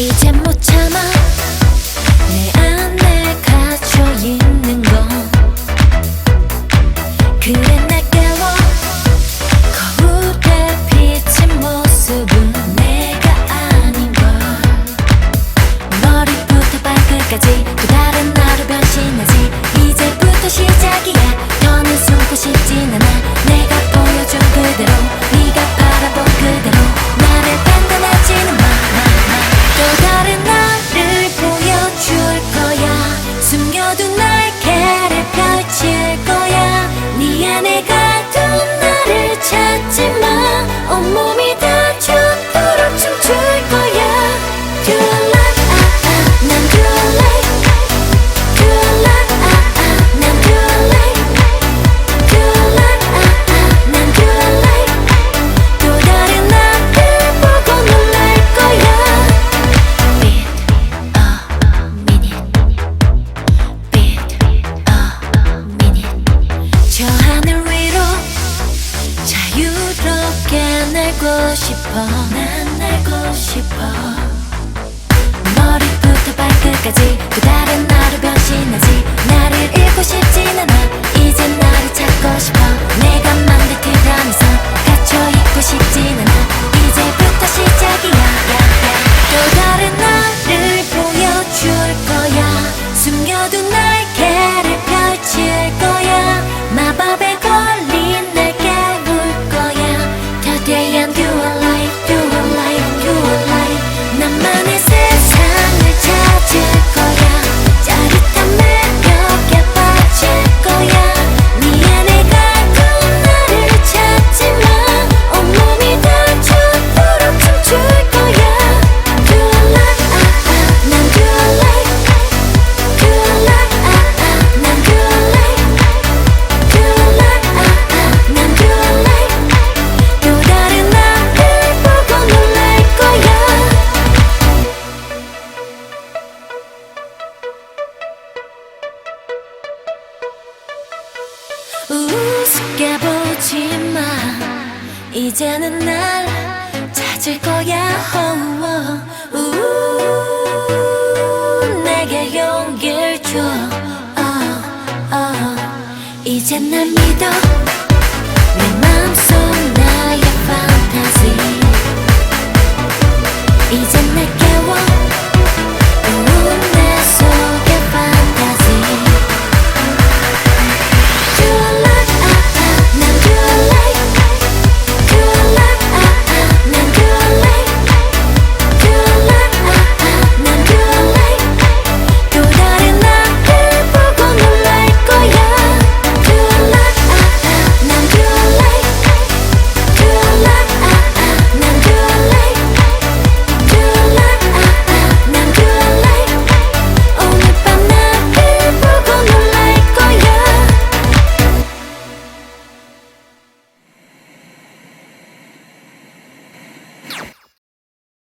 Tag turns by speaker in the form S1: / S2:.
S1: 一枚 알고 싶어. 난 알고 싶어. 머리부터 발끝까지 또 다른 나로 변신하지. 나를 잃고 싶진 않아. 이제 나를 찾고 싶어. 내가 맘대 티라면서 갇혀 있고 싶진 않아. 이제부터 시작이야. 또 다른 나를 보여줄 거야. 숨겨둔 날 이제는 날 찾을 거야. 우 내게 용기를 줘. 어, 어. 이제 날 믿어. 내 맘속 나의 판타지. 이제 날 깨워